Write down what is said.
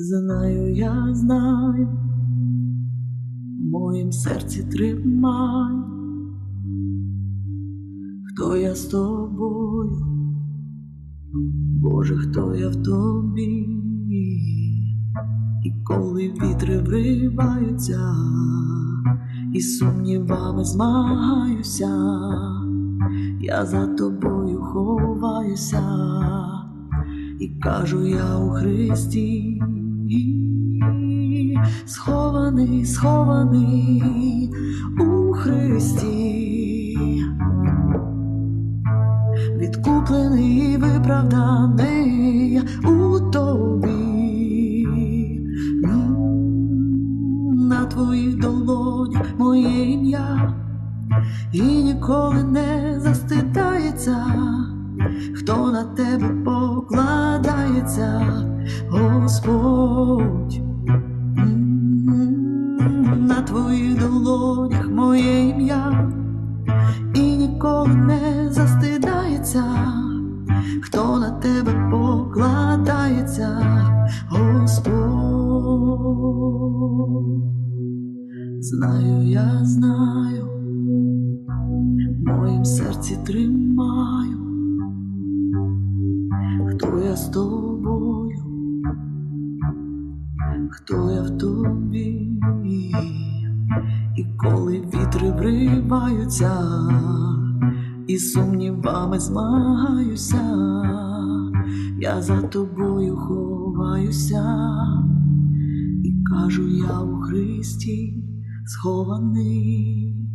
Знаю, я знаю, в моїм серці тримай, хто я з тобою, Боже, хто я в тобі, і коли вітри вриваються, і сумнівами змагаюся, я за тобою ховаюся. І кажу я у Христі, схований, схований у Христі, відкуплений, виправданий у тобі, на твоїх долонях моє ім'я. І ніколи не застидається. Хто на тебе покладається, Господь, на твоїх долонях моє ім'я, і ніколи не застидається, хто на тебе покладається, Господь, знаю, я знаю, в моїм серці тримаю. Хто я з тобою, хто я в тобі, і коли вітри вриваються, і сумнівами змагаюся, я за тобою ховаюся, і кажу я у Христі схований.